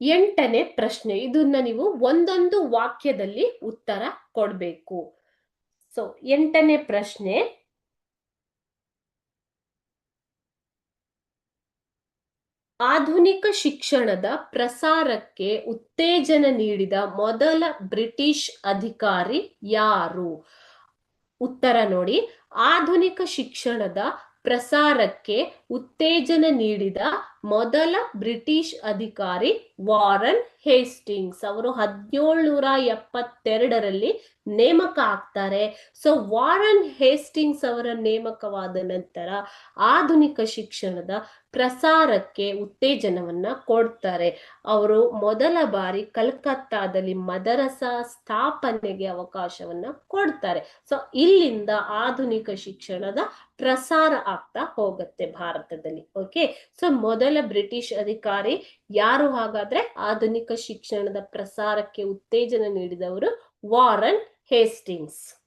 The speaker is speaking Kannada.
ಎಂಟನೇ ಪ್ರಶ್ನೆ. ಇದನ್ನ ನೀವು ಒಂದೊಂದು ವಾಕ್ಯದಲ್ಲಿ ಉತ್ತರ ಕೊಡ್ಬೇಕು. ಸೊ ಎಂಟನೇ ಪ್ರಶ್ನೆ. ಆಧುನಿಕ ಶಿಕ್ಷಣದ ಪ್ರಸಾರಕ್ಕೆ ಉತ್ತೇಜನ ನೀಡಿದ ಮೊದಲ ಬ್ರಿಟಿಷ್ ಅಧಿಕಾರಿ ಯಾರು? ಉತ್ತರ ನೋಡಿ. ಆಧುನಿಕ ಶಿಕ್ಷಣದ ಪ್ರಸಾರಕ್ಕೆ ಉತ್ತೇಜನ ನೀಡಿದ ಮೊದಲ ಬ್ರಿಟಿಷ್ ಅಧಿಕಾರಿ ವಾರನ್ ಹೇಸ್ಟಿಂಗ್ಸ್ ಅವರು ಹದಿನೇಳುನೂರ ಎಪ್ಪತ್ತೆರಡರಲ್ಲಿ ನೇಮಕ ಆಗ್ತಾರೆ. ಸೊ ವಾರನ್ ಹೇಸ್ಟಿಂಗ್ಸ್ ಅವರ ನೇಮಕವಾದ ನಂತರ ಆಧುನಿಕ ಶಿಕ್ಷಣದ ಪ್ರಸಾರಕ್ಕೆ ಉತ್ತೇಜನವನ್ನ ಕೊಡ್ತಾರೆ. ಅವರು ಮೊದಲ ಬಾರಿ ಕಲ್ಕತ್ತಾದಲ್ಲಿ ಮದರಸ ಸ್ಥಾಪನೆಗೆ ಅವಕಾಶವನ್ನ ಕೊಡ್ತಾರೆ. ಸೊ, ಇಲ್ಲಿಂದ ಆಧುನಿಕ ಶಿಕ್ಷಣದ ಪ್ರಸಾರ ಆಗ್ತಾ ಹೋಗುತ್ತೆ ಭಾರತದಲ್ಲಿ. ಓಕೆ ಸೊ ಮೊದಲ ಬ್ರಿಟಿಷ್ ಅಧಿಕಾರಿ ಯಾರು ಹಾಗಾದ್ರೆ? ಆಧುನಿಕ ಶಿಕ್ಷಣದ ಪ್ರಸಾರಕ್ಕೆ ಉತ್ತೇಜನ ನೀಡಿದವರು ವಾರನ್ ಹೇಸ್ಟಿಂಗ್ಸ್.